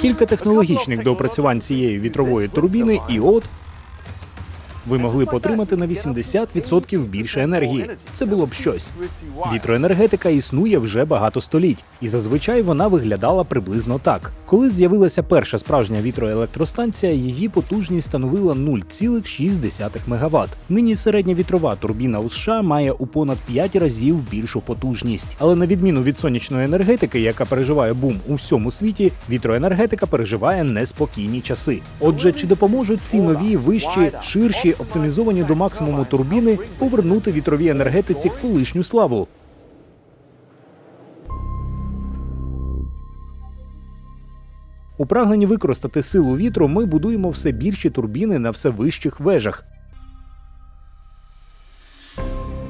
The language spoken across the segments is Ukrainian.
Кілька технологічних доопрацювань цієї вітрової турбіни, і от ви могли б отримати на 80% більше енергії. Це було б щось. Вітроенергетика існує вже багато століть, і зазвичай вона виглядала приблизно так. Коли з'явилася перша справжня вітроелектростанція, її потужність становила 0,6 МВт. Нині середня вітрова турбіна у США має у понад 5 разів більшу потужність. Але на відміну від сонячної енергетики, яка переживає бум у всьому світі, вітроенергетика переживає неспокійні часи. Отже, чи допоможуть ці нові, вищі, ширші, оптимізовані до максимуму турбіни повернути вітровій енергетиці колишню славу? У прагненні використати силу вітру ми будуємо все більші турбіни на все вищих вежах.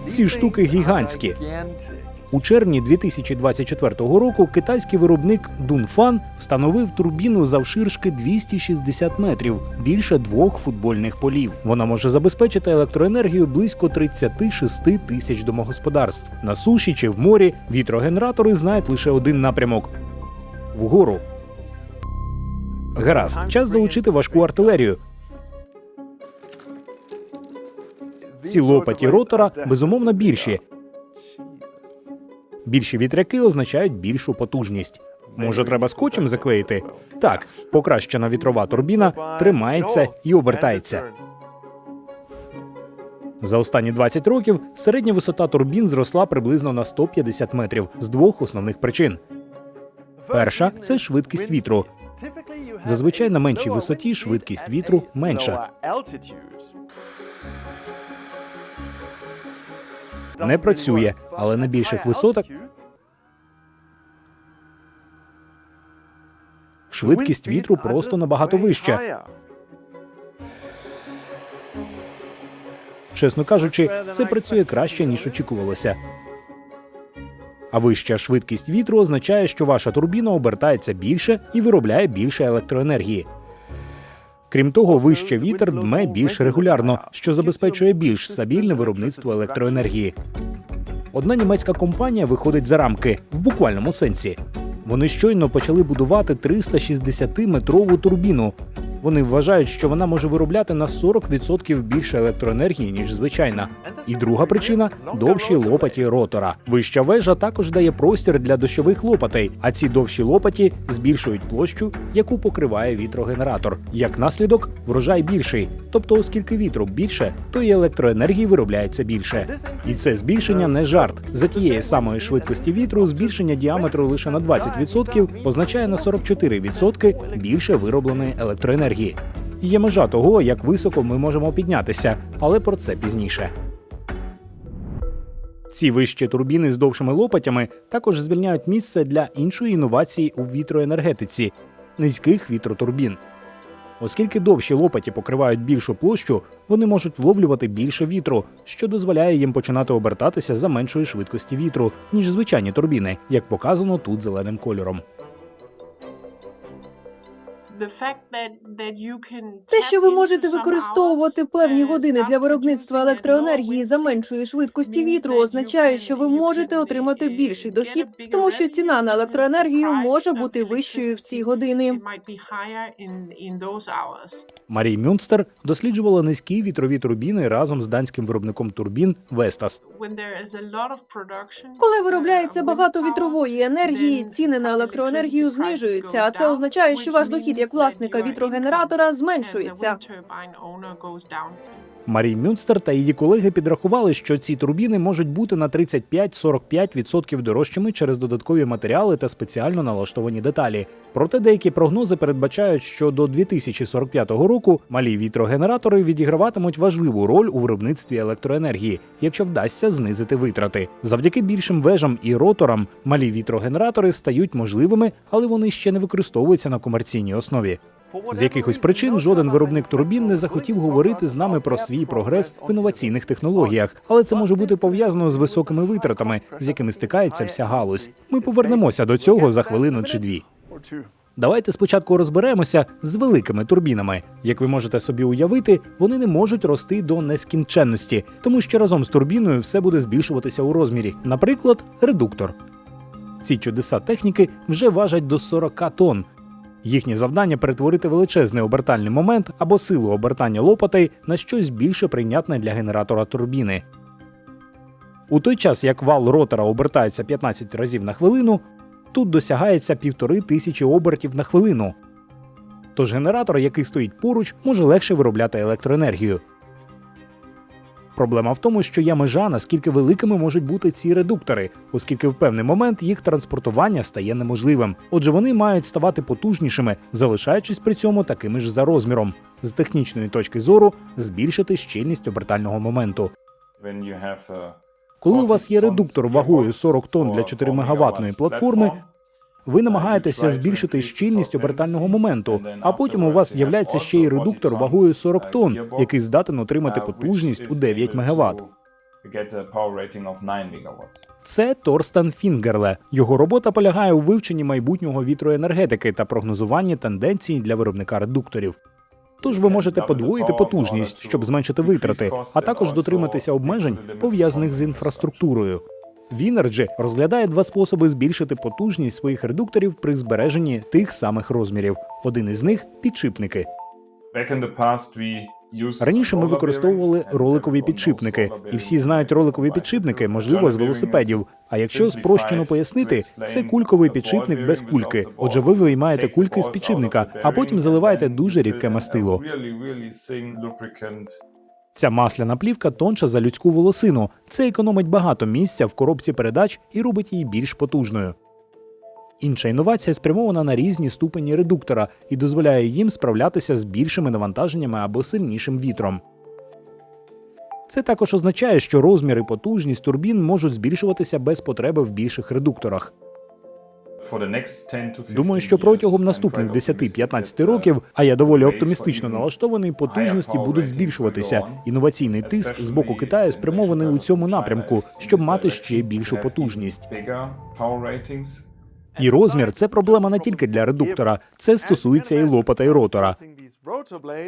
Ці штуки гігантські. У червні 2024 року китайський виробник Дунфан встановив турбіну завширшки 260 метрів, більше двох футбольних полів. Вона може забезпечити електроенергію близько 36 тисяч домогосподарств. На суші чи в морі вітрогенератори знають лише один напрямок вгору. Гаразд, час залучити важку артилерію. Ці лопаті ротора безумовно більші. Більші вітряки означають більшу потужність. Може, треба скотчем заклеїти? Так, покращена вітрова турбіна тримається і обертається. За останні 20 років середня висота турбін зросла приблизно на 150 метрів з двох основних причин. Перша це швидкість вітру. Зазвичай на меншій висоті швидкість вітру менша. Не працює, але на більших висотах швидкість вітру просто набагато вища. Чесно кажучи, це працює краще ніж очікувалося. А вища швидкість вітру означає, що ваша турбіна обертається більше і виробляє більше електроенергії. Крім того, вище вітер дме більш регулярно, що забезпечує більш стабільне виробництво електроенергії. Одна німецька компанія виходить за рамки в буквальному сенсі. Вони щойно почали будувати 360-метрову турбіну. Вони вважають, що вона може виробляти на 40% більше електроенергії, ніж звичайна. І друга причина довші лопаті ротора. Вища вежа також дає простір для дощових лопатей, а ці довші лопаті збільшують площу, яку покриває вітрогенератор. Як наслідок, врожай більший. Тобто, оскільки вітру більше, то і електроенергії виробляється більше. І це збільшення не жарт. За тієї самої швидкості вітру збільшення діаметру лише на 20% означає на 44% більше виробленої електроенергії. Є межа того, як високо ми можемо піднятися, але про це пізніше. Ці вищі турбіни з довшими лопатями також звільняють місце для іншої інновації у вітроенергетиці низьких вітротурбін. Оскільки довші лопаті покривають більшу площу, вони можуть вловлювати більше вітру, що дозволяє їм починати обертатися за меншої швидкості вітру, ніж звичайні турбіни, як показано тут зеленим кольором. Те, що ви можете використовувати певні години для виробництва електроенергії за меншої швидкості вітру, означає, що ви можете отримати більший дохід, тому що ціна на електроенергію може бути вищою в ці години. Марій Мюнстер досліджувала низькі вітрові турбіни разом з данським виробником турбін Вестас. Коли виробляється багато вітрової енергії, ціни на електроенергію знижуються, а це означає, що ваш дохід як власника вітрогенератора зменшується. Марій Мюнстер та її колеги підрахували, що ці турбіни можуть бути на 35-45% дорожчими через додаткові матеріали та спеціально налаштовані деталі. Проте деякі прогнози передбачають, що до 2045 року малі вітрогенератори відіграватимуть важливу роль у виробництві електроенергії, якщо вдасться знизити витрати. Завдяки більшим вежам і роторам малі вітрогенератори стають можливими, але вони ще не використовуються на комерційній основі. З якихось причин жоден виробник турбін не захотів говорити з нами про свій прогрес в інноваційних технологіях, але це може бути пов'язано з високими витратами, з якими стикається вся галузь. Ми повернемося до цього за хвилину чи дві. Давайте спочатку розберемося з великими турбінами. Як ви можете собі уявити, вони не можуть рости до нескінченності, тому що разом з турбіною все буде збільшуватися у розмірі. Наприклад, редуктор. Ці чудеса техніки вже важать до 40 тонн. Їхнє завдання перетворити величезний обертальний момент або силу обертання лопатей на щось більше прийнятне для генератора турбіни. У той час, як вал ротора обертається 15 разів на хвилину, тут досягається півтори тисячі обертів на хвилину. Тож генератор, який стоїть поруч, може легше виробляти електроенергію. Проблема в тому, що є межа, наскільки великими можуть бути ці редуктори, оскільки в певний момент їх транспортування стає неможливим. Отже, вони мають ставати потужнішими, залишаючись при цьому такими ж за розміром. З технічної точки зору збільшити щільність обертального моменту. A Коли у вас є редуктор вагою 40 тонн для 4 мегаваттної платформи, ви намагаєтеся збільшити щільність обертального моменту, а потім у вас з'являється ще й редуктор вагою 40 тонн, який здатен отримати потужність у 9 МВт. Це Торстен Фінгерле. Його робота полягає у вивченні майбутнього вітроенергетики та прогнозуванні тенденцій для виробника редукторів. Тож ви можете подвоїти потужність, щоб зменшити витрати, а також дотриматися обмежень, пов'язаних з інфраструктурою. Вінерджі розглядає два способи збільшити потужність своїх редукторів при збереженні тих самих розмірів. Один із них підшипники. Раніше ми використовували роликові підшипники, і всі знають роликові підшипники, можливо, з велосипедів. А якщо спрощено пояснити, це кульковий підшипник без кульки. Отже, ви виймаєте кульки з підшипника, а потім заливаєте дуже рідке мастило. Ця масляна плівка тонша за людську волосину. Це економить багато місця в коробці передач і робить її більш потужною. Інша інновація спрямована на різні ступені редуктора і дозволяє їм справлятися з більшими навантаженнями або сильнішим вітром. Це також означає, що розмір і потужність турбін можуть збільшуватися без потреби в більших редукторах. Думаю, що протягом наступних 10-15 років, а я доволі оптимістично налаштований, потужності будуть збільшуватися. Інноваційний тиск з боку Китаю спрямований у цьому напрямку, щоб мати ще більшу потужність. І розмір це проблема не тільки для редуктора, це стосується і лопата і ротора.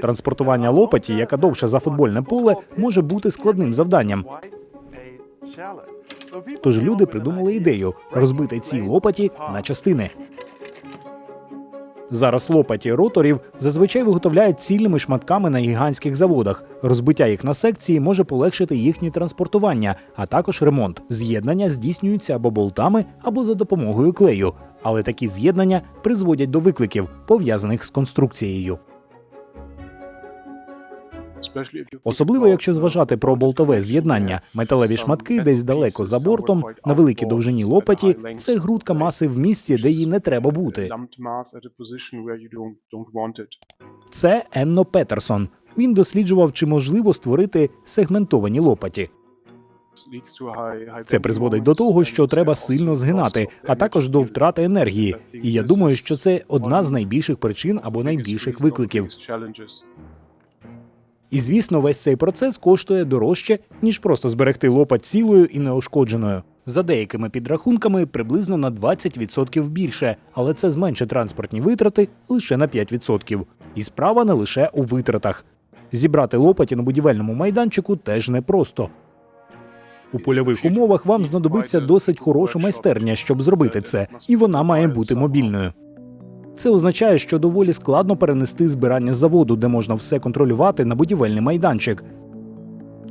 Транспортування лопаті, яка довша за футбольне поле, може бути складним завданням. Тож люди придумали ідею розбити ці лопаті на частини. Зараз лопаті роторів зазвичай виготовляють цільними шматками на гігантських заводах. Розбиття їх на секції може полегшити їхнє транспортування, а також ремонт. З'єднання здійснюються або болтами, або за допомогою клею. Але такі з'єднання призводять до викликів, пов'язаних з конструкцією. Особливо, якщо зважати про болтове з'єднання, металеві шматки десь далеко за бортом, на великій довжині лопаті, це грудка маси в місці, де їй не треба бути. ЦеЕнно Петерсон. Він досліджував, чи можливо створити сегментовані лопаті. Це призводить до того, що треба сильно згинати, а також до втрати енергії. І я думаю, що це одна з найбільших причин або найбільших викликів. І звісно, весь цей процес коштує дорожче, ніж просто зберегти лопать цілою і неушкодженою. За деякими підрахунками приблизно на 20% більше, але це зменшить транспортні витрати лише на 5%. І справа не лише у витратах. Зібрати лопаті на будівельному майданчику теж непросто. У польових умовах вам знадобиться досить хороша майстерня, щоб зробити це, і вона має бути мобільною. Це означає, що доволі складно перенести збирання заводу, де можна все контролювати на будівельний майданчик.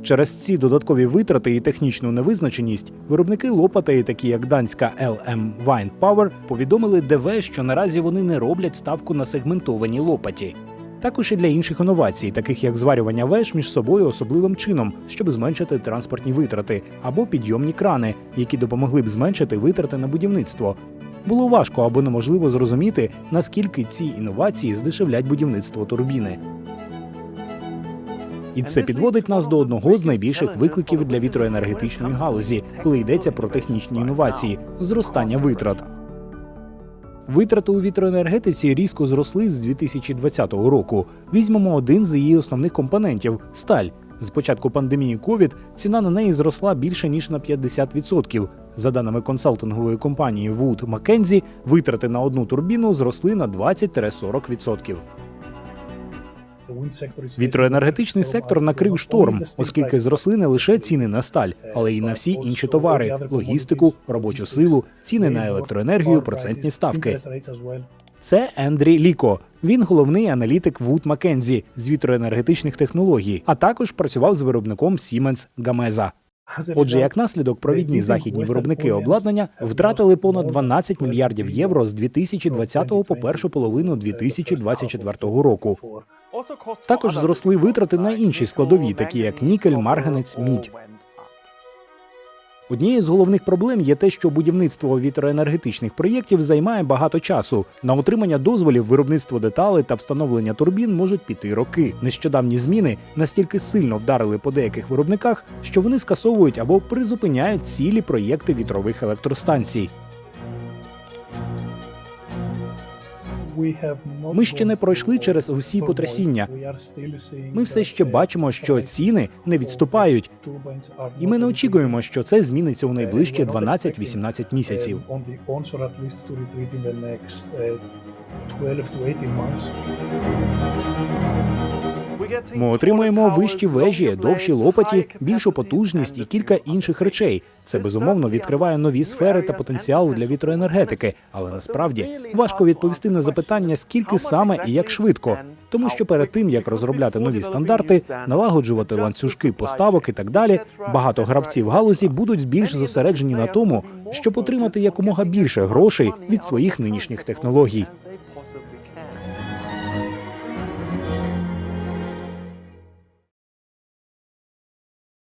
Через ці додаткові витрати і технічну невизначеність виробники лопатей, такі як данська LM Wind Power, повідомили ДВ, що наразі вони не роблять ставку на сегментовані лопаті. Також і для інших інновацій, таких як зварювання веж між собою особливим чином, щоб зменшити транспортні витрати, або підйомні крани, які допомогли б зменшити витрати на будівництво. Було важко або неможливо зрозуміти, наскільки ці інновації здешевлять будівництво турбіни. І це підводить нас до одного з найбільших викликів для вітроенергетичної галузі, коли йдеться про технічні інновації зростання витрат. Витрати у вітроенергетиці різко зросли з 2020 року. Візьмемо один з її основних компонентів сталь. З початку пандемії COVID ціна на неї зросла більше ніж на 50%. За даними консалтингової компанії Wood Mackenzie, витрати на одну турбіну зросли на 20-40%. Вітроенергетичний сектор накрив шторм, оскільки зросли не лише ціни на сталь, але й на всі інші товари, логістику, робочу силу, ціни на електроенергію, процентні ставки. Це Ендрі Ліко. Він головний аналітик Вуд Маккензі з вітроенергетичних технологій, а також працював з виробником Siemens Gamesa. Отже, як наслідок, провідні західні виробники обладнання втратили понад 12 мільярдів євро з 2020 по першу половину 2024 року. Також зросли витрати на інші складові, такі як нікель, марганець, мідь. Однією з головних проблем є те, що будівництво вітроенергетичних проєктів займає багато часу. На отримання дозволів, виробництво деталей та встановлення турбін можуть піти роки. Нещодавні зміни настільки сильно вдарили по деяких виробниках, що вони скасовують або призупиняють цілі проєкти вітрових електростанцій. Ми ще не пройшли через усі потрясіння. Ми все ще бачимо, що ціни не відступають, І ми не очікуємо, що це зміниться у найближчі 12-18 місяців. Ми отримуємо вищі вежі, довші лопаті, більшу потужність і кілька інших речей. Це безумовно відкриває нові сфери та потенціал для вітроенергетики. Але насправді важко відповісти на запитання, скільки саме і як швидко, тому що перед тим як розробляти нові стандарти, налагоджувати ланцюжки поставок і так далі, багато гравців галузі будуть більш зосереджені на тому, щоб отримати якомога більше грошей від своїх нинішніх технологій.